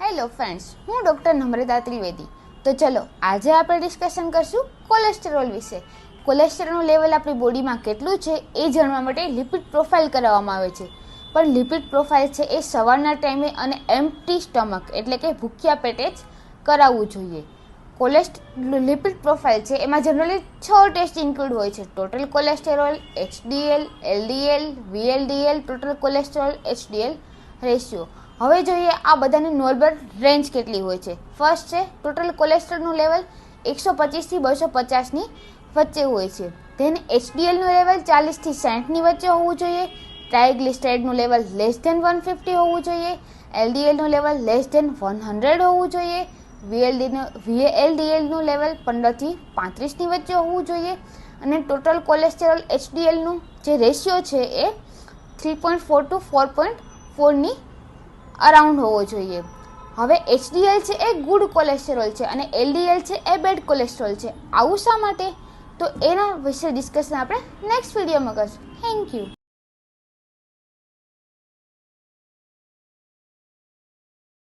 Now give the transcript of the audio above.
Hello friends હું doctor Namrata Trivedi. તો ચલો, આજે આપણે ડિસ્કશન કરશું કોલેસ્ટેરોલ વિશે. કોલેસ્ટેરોલનું લેવલ આપણી બોડીમાં કેટલું છે એ જાણવા માટે લિપિડ પ્રોફાઇલ કરાવવામાં આવે છે. પણ લિપિડ પ્રોફાઇલ છે એ સવારના ટાઈમે અને એમ્પ્ટી સ્ટમક એટલે કે ભૂખ્યા પેટે જ કરાવવું જોઈએ. કોલેસ્ટ લિપિડ પ્રોફાઇલ છે, એમાં જનરલી છ ટેસ્ટ ઇન્ક્લુડ હોય છે. Total cholesterol HDL LDL VLDL total cholesterol HDL ratio. હવે જોઈએ આ બધાની નોર્મલ રેન્જ કેટલી હોય છે. ફર્સ્ટ છે ટોટલ કોલેસ્ટ્રોલનું લેવલ એકસો પચીસથી બસો પચાસની વચ્ચે હોય છે. ધેન એચડીએલનું લેવલ ચાલીસથી સાઠની વચ્ચે હોવું જોઈએ. ટ્રાયગ્લિસ્ટાઇડનું level less than one fifty હોવું જોઈએ. એલડીએલનું level less than one hundred હોવું જોઈએ. વીએલડીનું વીએલડીએલનું લેવલ પંદરથી પાંત્રીસની વચ્ચે હોવું જોઈએ. અને ટોટલ કોલેસ્ટેરોલ એચડીએલનું જે રેશિયો છે એ three point four to four point ફોરની around હોવો જોઈએ. હવે એચડીએલ છે એ ગુડ કોલેસ્ટ્રોલ છે અને એલડીએલ છે એ બેડ કોલેસ્ટ્રોલ છે. આવું શા માટે? તો એના વિશે ડિસ્કશન આપણે નેક્સ્ટ વિડીયોમાં કરશું. Thank you